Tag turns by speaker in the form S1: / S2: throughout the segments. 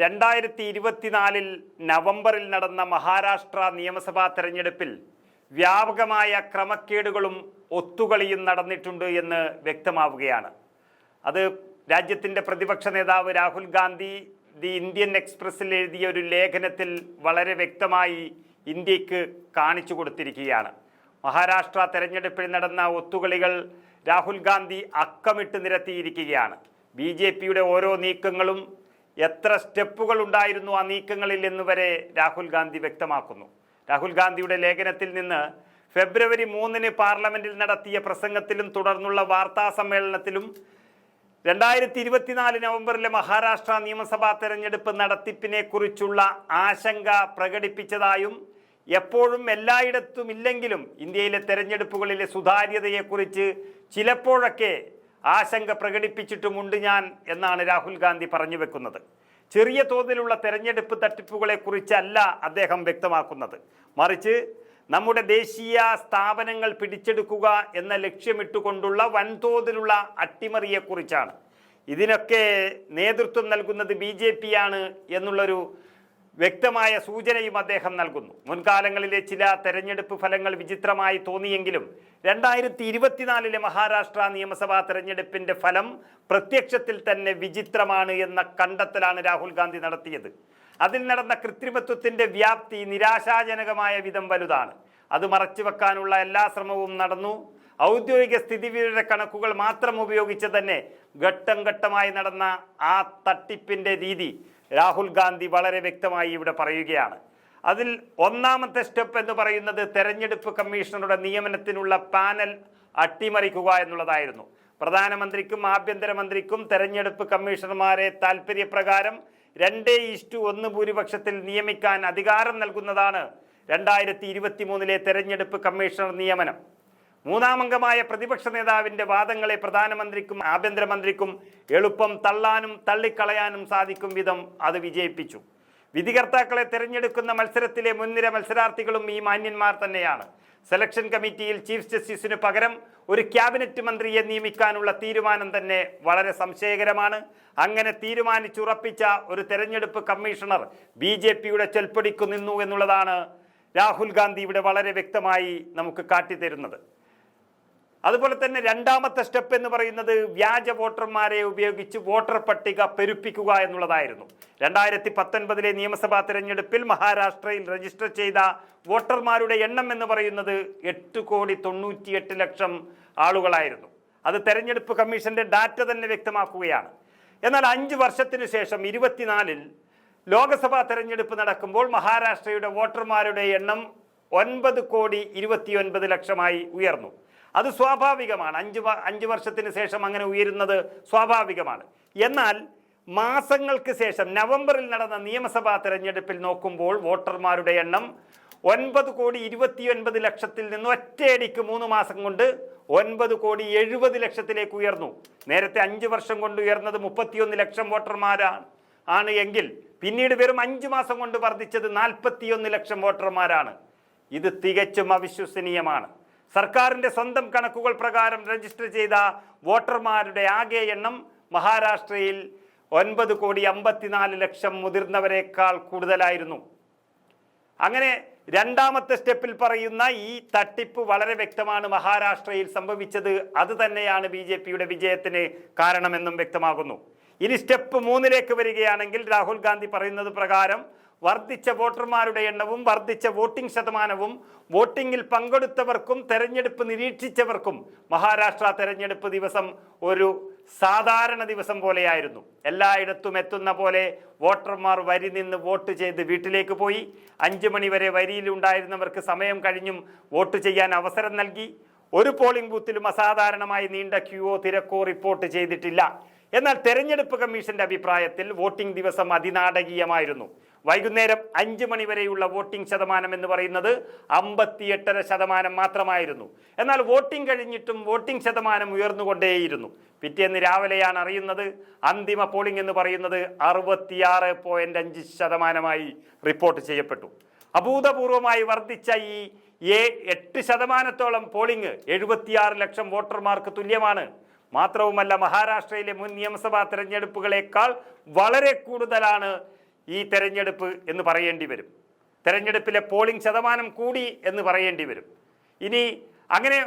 S1: രണ്ടായിരത്തി ഇരുപത്തിനാലിൽ നവംബറിൽ നടന്ന മഹാരാഷ്ട്ര നിയമസഭാ തെരഞ്ഞെടുപ്പിൽ വ്യാപകമായ ക്രമക്കേടുകളും ഒത്തുകളിയും നടന്നിട്ടുണ്ട് എന്ന് വ്യക്തമാവുകയാണ്. അത് രാജ്യത്തിന്റെ പ്രതിപക്ഷ നേതാവ് രാഹുൽ ഗാന്ധി ദി ഇന്ത്യൻ എക്സ്പ്രസ്സിൽ എഴുതിയ ഒരു ലേഖനത്തിൽ വളരെ വ്യക്തമായി ഇന്ത്യയ്ക്ക് കാണിച്ചു കൊടുത്തിരിക്കുകയാണ്. മഹാരാഷ്ട്ര തെരഞ്ഞെടുപ്പിൽ നടന്ന ഒത്തുകളികൾ രാഹുൽ ഗാന്ധി അക്കമിട്ട് നിരത്തിയിരിക്കുകയാണ്. ബി ജെ പിയുടെ ഓരോ നീക്കങ്ങളും എത്ര സ്റ്റെപ്പുകൾ ഉണ്ടായിരുന്നു ആ നീക്കങ്ങളിൽ എന്ന് വരെ രാഹുൽ ഗാന്ധി വ്യക്തമാക്കുന്നു. രാഹുൽ ഗാന്ധിയുടെ ലേഖനത്തിൽ നിന്ന് ഫെബ്രുവരി മൂന്നിന് പാർലമെന്റിൽ നടത്തിയ പ്രസംഗത്തിലും തുടർന്നുള്ള വാർത്താ സമ്മേളനത്തിലും രണ്ടായിരത്തി ഇരുപത്തിനാല് നവംബറിലെ മഹാരാഷ്ട്ര നിയമസഭാ തെരഞ്ഞെടുപ്പ് നടത്തിപ്പിനെ കുറിച്ചുള്ള ആശങ്ക പ്രകടിപ്പിച്ചതായും എപ്പോഴും എല്ലായിടത്തും ഇല്ലെങ്കിലും ഇന്ത്യയിലെ തെരഞ്ഞെടുപ്പുകളിലെ സുതാര്യതയെക്കുറിച്ച് ചിലപ്പോഴൊക്കെ ആശങ്ക പ്രകടിപ്പിച്ചിട്ടുമുണ്ട് ഞാൻ എന്നാണ് രാഹുൽ ഗാന്ധി പറഞ്ഞു വെക്കുന്നത്. ചെറിയ തോതിലുള്ള തെരഞ്ഞെടുപ്പ് തട്ടിപ്പുകളെക്കുറിച്ചല്ല അദ്ദേഹം വ്യക്തമാക്കുന്നത്. മറിച്ച് നമ്മുടെ ദേശീയ സ്ഥാപനങ്ങൾ പിടിച്ചെടുക്കുക എന്ന ലക്ഷ്യമിട്ടുകൊണ്ടുള്ള വൻതോതിലുള്ള അട്ടിമറിയെക്കുറിച്ചാണ്. ഇതിനൊക്കെ നേതൃത്വം നൽകുന്നത് ബി ജെ പി ആണ് എന്നുള്ളൊരു വ്യക്തമായ സൂചനയും അദ്ദേഹം നൽകുന്നു. മുൻകാലങ്ങളിലെ ചില തെരഞ്ഞെടുപ്പ് ഫലങ്ങൾ വിചിത്രമായി തോന്നിയെങ്കിലും രണ്ടായിരത്തി ഇരുപത്തിനാലിലെ മഹാരാഷ്ട്ര നിയമസഭാ തെരഞ്ഞെടുപ്പിന്റെ ഫലം പ്രത്യക്ഷത്തിൽ തന്നെ വിചിത്രമാണ് എന്ന കണ്ടെത്തലാണ് രാഹുൽ ഗാന്ധി നടത്തിയത്. അതിൽ നടന്ന കൃത്രിമത്വത്തിന്റെ വ്യാപ്തി നിരാശാജനകമായ വിധം വലുതാണ്. അത് മറച്ചു വെക്കാനുള്ള എല്ലാ ശ്രമവും നടന്നു. ഔദ്യോഗിക സ്ഥിതിവിവര കണക്കുകൾ മാത്രം ഉപയോഗിച്ച് തന്നെ ഘട്ടം ഘട്ടമായി നടന്ന ആ തട്ടിപ്പിന്റെ രീതി രാഹുൽ ഗാന്ധി വളരെ വ്യക്തമായി ഇവിടെ പറയുകയാണ്. അതിൽ ഒന്നാമത്തെ സ്റ്റെപ്പ് എന്ന് പറയുന്നത് തെരഞ്ഞെടുപ്പ് കമ്മീഷണറുടെ നിയമനത്തിനുള്ള പാനൽ അട്ടിമറിക്കുക എന്നുള്ളതായിരുന്നു. പ്രധാനമന്ത്രിക്കും ആഭ്യന്തരമന്ത്രിക്കും തെരഞ്ഞെടുപ്പ് കമ്മീഷണർമാരെ താൽപ്പര്യപ്രകാരം രണ്ടേ ഇഷ്ടു ഒന്ന് ഭൂരിപക്ഷത്തിൽ നിയമിക്കാൻ അധികാരം നൽകുന്നതാണ് രണ്ടായിരത്തി ഇരുപത്തി മൂന്നിലെ തെരഞ്ഞെടുപ്പ് കമ്മീഷണർ നിയമനം. മൂന്നാമംഗമായ പ്രതിപക്ഷ നേതാവിന്റെ വാദങ്ങളെ പ്രധാനമന്ത്രിക്കും ആഭ്യന്തരമന്ത്രിക്കും എളുപ്പം തള്ളാനും തള്ളിക്കളയാനും സാധിക്കും വിധം അത് വിജയിപ്പിച്ചു. വിധികർത്താക്കളെ തിരഞ്ഞെടുക്കുന്ന മത്സരത്തിലെ മുൻനിര മത്സരാർത്ഥികളും ഈ മാന്യന്മാർ തന്നെയാണ്. സെലക്ഷൻ കമ്മിറ്റിയിൽ ചീഫ് ജസ്റ്റിസിന് പകരം ഒരു ക്യാബിനറ്റ് മന്ത്രിയെ നിയമിക്കാനുള്ള തീരുമാനം തന്നെ വളരെ സംശയകരമാണ്. അങ്ങനെ തീരുമാനിച്ചുറപ്പിച്ച ഒരു തെരഞ്ഞെടുപ്പ് കമ്മീഷണർ ബി ജെ പിയുടെ ചെൽപ്പടിക്കു നിന്നു എന്നുള്ളതാണ് രാഹുൽ ഗാന്ധി ഇവിടെ വളരെ വ്യക്തമായി നമുക്ക് കാട്ടിത്തരുന്നത്. അതുപോലെ തന്നെ രണ്ടാമത്തെ സ്റ്റെപ്പ് എന്ന് പറയുന്നത് വ്യാജ വോട്ടർമാരെ ഉപയോഗിച്ച് വോട്ടർ പട്ടിക പെരുപ്പിക്കുക എന്നുള്ളതായിരുന്നു. രണ്ടായിരത്തി പത്തൊൻപതിലെ നിയമസഭാ തിരഞ്ഞെടുപ്പിൽ മഹാരാഷ്ട്രയിൽ രജിസ്റ്റർ ചെയ്ത വോട്ടർമാരുടെ എണ്ണം എന്ന് പറയുന്നത് എട്ട് കോടി തൊണ്ണൂറ്റിയെട്ട് ലക്ഷം ആളുകളായിരുന്നു. അത് തെരഞ്ഞെടുപ്പ് കമ്മീഷന്റെ ഡാറ്റ തന്നെ വ്യക്തമാക്കുകയാണ്. എന്നാൽ അഞ്ച് വർഷത്തിനു ശേഷം ഇരുപത്തിനാലിൽ ലോക്സഭാ തെരഞ്ഞെടുപ്പ് നടക്കുമ്പോൾ മഹാരാഷ്ട്രയുടെ വോട്ടർമാരുടെ എണ്ണം ഒൻപത് കോടി ഇരുപത്തിയൊൻപത് ലക്ഷമായി ഉയർന്നു. അത് സ്വാഭാവികമാണ്. അഞ്ച് അഞ്ച് വർഷത്തിന് ശേഷം അങ്ങനെ ഉയരുന്നത് സ്വാഭാവികമാണ്. എന്നാൽ മാസങ്ങൾക്ക് ശേഷം നവംബറിൽ നടന്ന നിയമസഭാ തെരഞ്ഞെടുപ്പിൽ നോക്കുമ്പോൾ വോട്ടർമാരുടെ എണ്ണം ഒൻപത് കോടി ഇരുപത്തിയൊൻപത് ലക്ഷത്തിൽ നിന്ന് ഒറ്റയടിക്ക് മൂന്ന് മാസം കൊണ്ട് ഒൻപത് കോടി എഴുപത് ലക്ഷത്തിലേക്ക് ഉയർന്നു. നേരത്തെ അഞ്ച് വർഷം കൊണ്ട് ഉയർന്നത് മുപ്പത്തിയൊന്ന് ലക്ഷം വോട്ടർമാരാണ് ആണ് എങ്കിൽ പിന്നീട് വെറും അഞ്ച് മാസം കൊണ്ട് വർദ്ധിച്ചത് നാൽപ്പത്തിയൊന്ന് ലക്ഷം വോട്ടർമാരാണ്. ഇത് തികച്ചും അവിശ്വസനീയമാണ്. സർക്കാരിന്റെ സ്വന്തം കണക്കുകൾ പ്രകാരം രജിസ്റ്റർ ചെയ്ത വോട്ടർമാരുടെ ആകെ എണ്ണം മഹാരാഷ്ട്രയിൽ ഒൻപത് കോടി അമ്പത്തിനാല് ലക്ഷം മുതിർന്നവരെക്കാൾ കൂടുതലായിരുന്നു. അങ്ങനെ രണ്ടാമത്തെ സ്റ്റെപ്പിൽ പറയുന്ന ഈ തട്ടിപ്പ് വളരെ വ്യക്തമാണ് മഹാരാഷ്ട്രയിൽ സംഭവിച്ചത്. അത് തന്നെയാണ് ബി ജെ പിയുടെ വിജയത്തിന് കാരണമെന്നും വ്യക്തമാകുന്നു. ഇനി സ്റ്റെപ്പ് മൂന്നിലേക്ക് വരികയാണെങ്കിൽ രാഹുൽ ഗാന്ധി പറയുന്നത് പ്രകാരം വർദ്ധിച്ച വോട്ടർമാരുടെ എണ്ണവും വർദ്ധിച്ച വോട്ടിംഗ് ശതമാനവും വോട്ടിംഗിൽ പങ്കെടുത്തവർക്കും തെരഞ്ഞെടുപ്പ് നിരീക്ഷിച്ചവർക്കും മഹാരാഷ്ട്ര തെരഞ്ഞെടുപ്പ് ദിവസം ഒരു സാധാരണ ദിവസം പോലെയായിരുന്നു. എല്ലായിടത്തും എത്തുന്ന പോലെ വോട്ടർമാർ വരി നിന്ന് വോട്ട് ചെയ്ത് വീട്ടിലേക്ക് പോയി. അഞ്ചു മണിവരെ വരിയിലുണ്ടായിരുന്നവർക്ക് സമയം കഴിഞ്ഞും വോട്ട് ചെയ്യാൻ അവസരം നൽകി. ഒരു പോളിംഗ് ബൂത്തിലും അസാധാരണമായി നീണ്ട ക്യൂവോ തിരക്കോ റിപ്പോർട്ട് ചെയ്തിട്ടില്ല. എന്നാൽ തെരഞ്ഞെടുപ്പ് കമ്മീഷന്റെ അഭിപ്രായത്തിൽ വോട്ടിംഗ് ദിവസം അതിനാടകീയമായിരുന്നു. വൈകുന്നേരം അഞ്ച് മണി വരെയുള്ള വോട്ടിംഗ് ശതമാനം എന്ന് പറയുന്നത് അമ്പത്തിയെട്ടര ശതമാനം മാത്രമായിരുന്നു. എന്നാൽ വോട്ടിംഗ് കഴിഞ്ഞിട്ടും വോട്ടിംഗ് ശതമാനം ഉയർന്നുകൊണ്ടേയിരുന്നു. പിറ്റേന്ന് രാവിലെയാണ് അറിയുന്നത് അന്തിമ പോളിംഗ് എന്ന് പറയുന്നത് അറുപത്തിയാറ് പോയിന്റ് അഞ്ച് ശതമാനമായി റിപ്പോർട്ട് ചെയ്യപ്പെട്ടു. അഭൂതപൂർവമായി വർദ്ധിച്ച ഈ ഏ എട്ട് ശതമാനത്തോളം പോളിംഗ് എഴുപത്തിയാറ് ലക്ഷം വോട്ടർമാർക്ക് തുല്യമാണ്. മാത്രവുമല്ല മഹാരാഷ്ട്രയിലെ മുൻ നിയമസഭാ തെരഞ്ഞെടുപ്പുകളേക്കാൾ വളരെ കൂടുതലാണ് ഈ തെരഞ്ഞെടുപ്പ് എന്ന് പറയേണ്ടി വരും. തെരഞ്ഞെടുപ്പിലെ പോളിംഗ് ശതമാനം കൂടി എന്ന് പറയേണ്ടി വരും. ഇനി അങ്ങനെ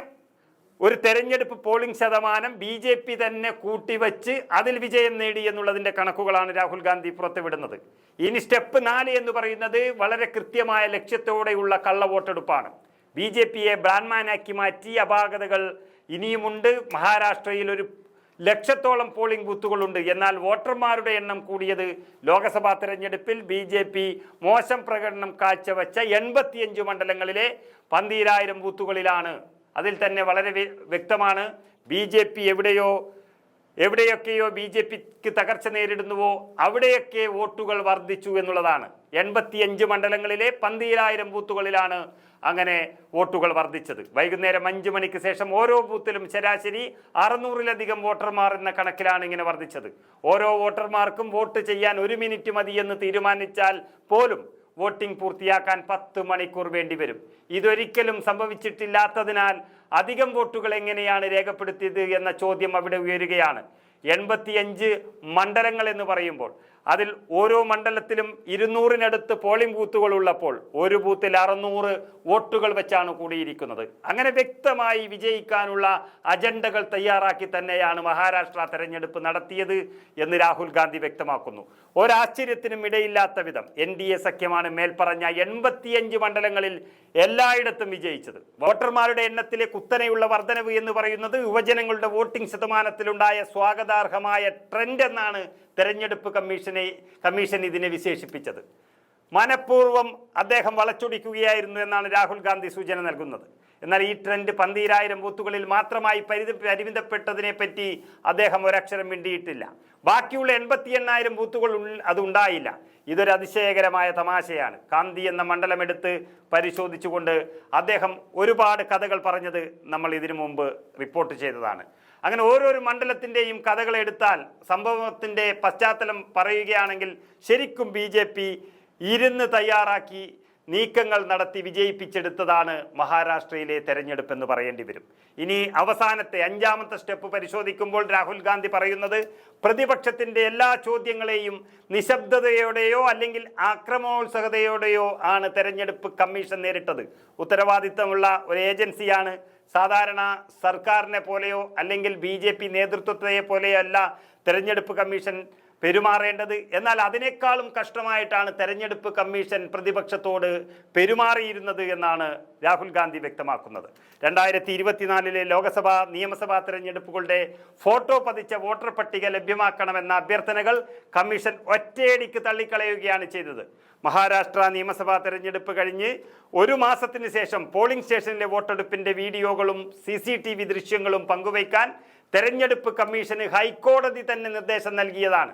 S1: ഒരു തെരഞ്ഞെടുപ്പ് പോളിംഗ് ശതമാനം ബി ജെ പി തന്നെ കൂട്ടിവച്ച് അതിൽ വിജയം നേടി എന്നുള്ളതിന്റെ കണക്കുകളാണ് രാഹുൽ ഗാന്ധി പുറത്തുവിടുന്നത്. ഇനി സ്റ്റെപ്പ് നാല് എന്ന് പറയുന്നത് വളരെ കൃത്യമായ ലക്ഷ്യത്തോടെയുള്ള കള്ള വോട്ടെടുപ്പാണ്. ബി ജെ പിയെ ബ്രാൻഡ്മാനാക്കി മാറ്റി അപാകതകൾ ഇനിയുമുണ്ട്. മഹാരാഷ്ട്രയിൽ ഒരു ലക്ഷത്തോളം പോളിംഗ് ബൂത്തുകളുണ്ട്. എന്നാൽ വോട്ടർമാരുടെ എണ്ണം കൂടിയത് ലോക്സഭാ തെരഞ്ഞെടുപ്പിൽ ബി ജെ പി മോശം പ്രകടനം കാഴ്ചവെച്ച എൺപത്തിയഞ്ച് മണ്ഡലങ്ങളിലെ പന്തീരായിരം ബൂത്തുകളിലാണ്. അതിൽ തന്നെ വളരെ വ്യക്തമാണ് ബി എവിടെയോ എവിടെയൊക്കെയോ ബി ജെ പിക്ക് തകർച്ച നേരിടുന്നുവോ അവിടെയൊക്കെ വോട്ടുകൾ വർദ്ധിച്ചു എന്നുള്ളതാണ്. എൺപത്തിയഞ്ച് മണ്ഡലങ്ങളിലെ പന്തിയിലായിരം ബൂത്തുകളിലാണ് അങ്ങനെ വോട്ടുകൾ വർദ്ധിച്ചത്. വൈകുന്നേരം അഞ്ച് മണിക്ക് ശേഷം ഓരോ ബൂത്തിലും ശരാശരി അറുന്നൂറിലധികം വോട്ടർമാർ എന്ന കണക്കിലാണ് ഇങ്ങനെ വർദ്ധിച്ചത്. ഓരോ വോട്ടർമാർക്കും വോട്ട് ചെയ്യാൻ ഒരു മിനിറ്റ് മതിയെന്ന് തീരുമാനിച്ചാൽ പോലും വോട്ടിംഗ് പൂർത്തിയാക്കാൻ പത്ത് മണിക്കൂർ വേണ്ടി വരും. ഇതൊരിക്കലും സംഭവിച്ചിട്ടില്ലാത്തതിനാൽ അധികം വോട്ടുകൾ എങ്ങനെയാണ് രേഖപ്പെടുത്തിയത് എന്ന ചോദ്യം അവിടെ ഉയരുകയാണ്. എൺപത്തിയഞ്ച് മണ്ഡലങ്ങൾ എന്ന് പറയുമ്പോൾ അതിൽ ഓരോ മണ്ഡലത്തിലും ഇരുന്നൂറിനടുത്ത് പോളിംഗ് ബൂത്തുകൾ ഉള്ളപ്പോൾ ഒരു ബൂത്തിൽ അറുന്നൂറ് വോട്ടുകൾ വെച്ചാണ് കൂടിയിരിക്കുന്നത്. അങ്ങനെ വ്യക്തമായി വിജയിക്കാനുള്ള അജണ്ടകൾ തയ്യാറാക്കി തന്നെയാണ് മഹാരാഷ്ട്ര തെരഞ്ഞെടുപ്പ് നടത്തിയത് എന്ന് രാഹുൽ ഗാന്ധി വ്യക്തമാക്കുന്നു. ഒരാശ്ചര്യത്തിനും ഇടയില്ലാത്ത വിധം എൻ ഡി എ സഖ്യമാണ് മേൽപ്പറഞ്ഞ എൺപത്തിയഞ്ച് മണ്ഡലങ്ങളിൽ എല്ലായിടത്തും വിജയിച്ചത്. വോട്ടർമാരുടെ എണ്ണത്തിലെ കുത്തനെയുള്ള വർധനവ് എന്ന് പറയുന്നത് യുവജനങ്ങളുടെ വോട്ടിംഗ് ശതമാനത്തിലുണ്ടായ സ്വാഗതാർഹമായ ട്രെൻഡ് എന്നാണ് തെരഞ്ഞെടുപ്പ് കമ്മീഷനെ കമ്മീഷൻ ഇതിനെ വിശേഷിപ്പിച്ചത്. മനഃപൂർവം അദ്ദേഹം വളച്ചൊടിക്കുകയായിരുന്നു എന്നാണ് രാഹുൽ ഗാന്ധി സൂചന നൽകുന്നത്. എന്നാൽ ഈ ട്രെൻഡ് പന്തീരായിരം ബൂത്തുകളിൽ മാത്രമായി പരിധി പരിമിതപ്പെട്ടതിനെ പറ്റി അദ്ദേഹം ഒരക്ഷരം മിണ്ടിയിട്ടില്ല. ബാക്കിയുള്ള എൺപത്തി എണ്ണായിരം ബൂത്തുകൾ അതുണ്ടായില്ല ഇതൊരു അതിശയകരമായ തമാശയാണ്. കാന്തി എന്ന മണ്ഡലമെടുത്ത് പരിശോധിച്ചുകൊണ്ട് അദ്ദേഹം ഒരുപാട് കഥകൾ പറഞ്ഞത് നമ്മൾ ഇതിനു മുമ്പ് റിപ്പോർട്ട് ചെയ്തതാണ്. അങ്ങനെ ഓരോരോ മണ്ഡലത്തിന്റെയും കഥകൾ എടുത്താൽ സംഭവത്തിന്റെ പശ്ചാത്തലം പറയുകയാണെങ്കിൽ ശരിക്കും ബി ജെ പി ഇരുന്ന് തയ്യാറാക്കി നീക്കങ്ങൾ നടത്തി വിജയിപ്പിച്ചെടുത്തതാണ് മഹാരാഷ്ട്രയിലെ തെരഞ്ഞെടുപ്പ് എന്ന് പറയേണ്ടി വരും. ഇനി അവസാനത്തെ അഞ്ചാമത്തെ സ്റ്റെപ്പ് പരിശോധിക്കുമ്പോൾ രാഹുൽ ഗാന്ധി പറയുന്നത് പ്രതിപക്ഷത്തിന്റെ എല്ലാ ചോദ്യങ്ങളെയും നിശബ്ദതയോടെയോ അല്ലെങ്കിൽ ആക്രമോത്സഹതയോടെയോ ആണ് തെരഞ്ഞെടുപ്പ് കമ്മീഷൻ നേരിട്ടത്. ഉത്തരവാദിത്തമുള്ള ഒരു ഏജൻസിയാണ് സാധാരണ സർക്കാരിനെ പോലെയോ അല്ലെങ്കിൽ ബി നേതൃത്വത്തെ പോലെയോ അല്ല തെരഞ്ഞെടുപ്പ് കമ്മീഷൻ പെരുമാറേണ്ടത്. എന്നാൽ അതിനേക്കാളും കഷ്ടമായിട്ടാണ് തെരഞ്ഞെടുപ്പ് കമ്മീഷൻ പ്രതിപക്ഷത്തോട് പെരുമാറിയിരുന്നത് എന്നാണ് രാഹുൽ ഗാന്ധി വ്യക്തമാക്കുന്നത്. രണ്ടായിരത്തി ഇരുപത്തിനാലിലെ ലോക്സഭാ നിയമസഭാ തെരഞ്ഞെടുപ്പുകളുടെ ഫോട്ടോ പതിച്ച വോട്ടർ പട്ടിക ലഭ്യമാക്കണമെന്ന അഭ്യർത്ഥനകൾ കമ്മീഷൻ ഒറ്റയടിക്ക് തള്ളിക്കളയുകയാണ് ചെയ്തത്. മഹാരാഷ്ട്ര നിയമസഭാ തെരഞ്ഞെടുപ്പ് കഴിഞ്ഞ് ഒരു മാസത്തിന് ശേഷം പോളിംഗ് സ്റ്റേഷനിലെ വോട്ടെടുപ്പിന്റെ വീഡിയോകളും സി സി ടി വി ദൃശ്യങ്ങളും പങ്കുവയ്ക്കാൻ തെരഞ്ഞെടുപ്പ് കമ്മീഷന് ഹൈക്കോടതി തന്നെ നിർദ്ദേശം നൽകിയതാണ്.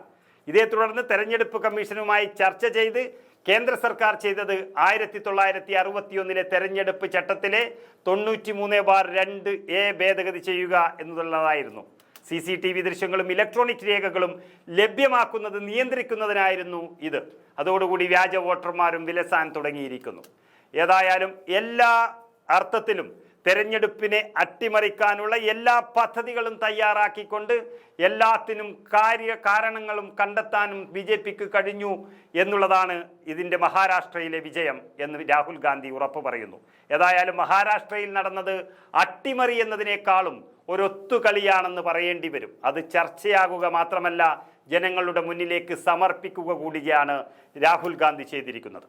S1: ഇതേ തുടർന്ന് തെരഞ്ഞെടുപ്പ് കമ്മീഷനുമായി ചർച്ച ചെയ്ത് കേന്ദ്ര സർക്കാർ ചെയ്തത് ആയിരത്തി തൊള്ളായിരത്തി അറുപത്തിയൊന്നിലെ തെരഞ്ഞെടുപ്പ് ചട്ടത്തിലെ തൊണ്ണൂറ്റി മൂന്ന് ബാർ രണ്ട് എ ഭേദഗതി ചെയ്യുക എന്നുള്ളതായിരുന്നു. സി സി ടി വി ദൃശ്യങ്ങളും ഇലക്ട്രോണിക് രേഖകളും ലഭ്യമാക്കുന്നത് നിയന്ത്രിക്കുന്നതിനായിരുന്നു ഇത്. അതോടുകൂടി വ്യാജ വോട്ടർമാരും വിലസാൻ തുടങ്ങിയിരിക്കുന്നു. ഏതായാലും എല്ലാ അർത്ഥത്തിലും തെരഞ്ഞെടുപ്പിനെ അട്ടിമറിക്കാനുള്ള എല്ലാ പദ്ധതികളും തയ്യാറാക്കിക്കൊണ്ട് എല്ലാത്തിനും കാര്യ കാരണങ്ങളും കണ്ടെത്താനും ബി ജെ പിക്ക് കഴിഞ്ഞു എന്നുള്ളതാണ് ഇതിന്റെ മഹാരാഷ്ട്രയിലെ വിജയം എന്ന് രാഹുൽ ഗാന്ധി ഉറപ്പു പറയുന്നു. ഏതായാലും മഹാരാഷ്ട്രയിൽ നടന്നത് അട്ടിമറി എന്നതിനേക്കാളും ഒരൊത്തുകളിയാണെന്ന് പറയേണ്ടി വരും. അത് ചർച്ചയാകുക മാത്രമല്ല ജനങ്ങളുടെ മുന്നിലേക്ക് സമർപ്പിക്കുക കൂടിയാണ് രാഹുൽ ഗാന്ധി ചെയ്തിരിക്കുന്നത്.